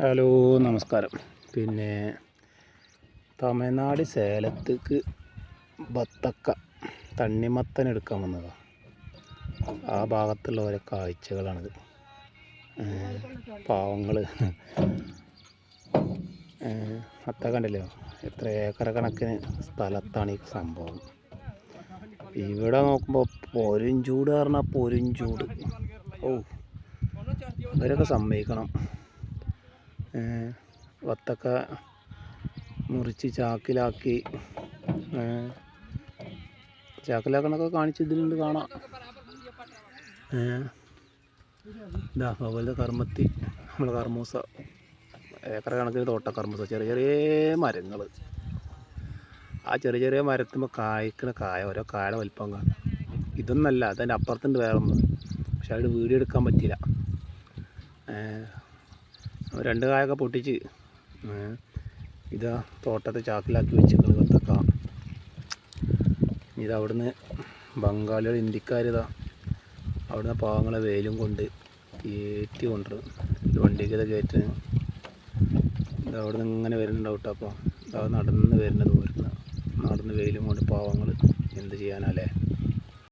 Hello നമസ്കാരം. പിന്നെ തമിഴ്നാട് സേലത്തേക്ക് ബത്തക്ക തണ്ണിമത്തൻ എടുക്കാൻ വന്നതാണ് ആ ഭാഗത്തുള്ള ഓരോ കാഴ്ചകളാണിത്. പാവങ്ങൾ അത്ത കണ്ടല്ലോ? എത്ര ഏക്കർ കണക്കിന് സ്ഥലത്താണ് ഈ സംഭവം. ഇവിടെ നോക്കുമ്പോൾ പൊരിഞ്ചൂട് പറഞ്ഞാൽ ചൂട് ഓ ഇവരൊക്കെ സമ്മതിക്കണം. വത്തക്ക മുറിച്ച് ചാക്കിലാക്കി. ചാക്കിലാക്കണൊക്കെ കാണിച്ച് ഇതിലുണ്ട് കാണാം. ഇതാ അതുപോലെ കർമ്മത്തി നമ്മളെ കർമ്മൂസ. ഏക്കർ കണക്കിന് തോട്ട കർമ്മൂസ ചെറിയ ചെറിയ മരങ്ങൾ ആ ചെറിയ ചെറിയ മരത്തുമ്പോൾ കായ്ക്കണ കായ ഓരോ കായുടെ വലിപ്പം കാണാം ഇതൊന്നല്ല അതിന്റെ അപ്പുറത്തുണ്ട് വേറൊന്ന്. പക്ഷെ അവിടെ വീഡിയോ എടുക്കാൻ പറ്റിയില്ല. ഏ, രണ്ട് കായൊക്കെ പൊട്ടിച്ച്. ഇതാ തോട്ടത്തെ ചാക്കിലാക്കി വെച്ചിരിക്കുന്നത് കത്തക്ക ഇതവിടുന്ന് ബംഗാളികൾ ഇന്ത്യക്കാരിതാ അവിടുന്ന് പാവങ്ങളെ വെയിലും കൊണ്ട് കയറ്റി കൊണ്ടുവരും ഇത് വണ്ടിക്ക് ഇത് കയറ്റുന്നു ഇത് അവിടുന്ന് ഇങ്ങനെ വരുന്നുണ്ടാവും കേട്ടോ അപ്പോൾ ഇതാ നടന്ന് വരുന്നത് ദൂരത്ത് നടന്ന് വെയിലും കൊണ്ട് പാവങ്ങൾ എന്ത് ചെയ്യാനല്ലേ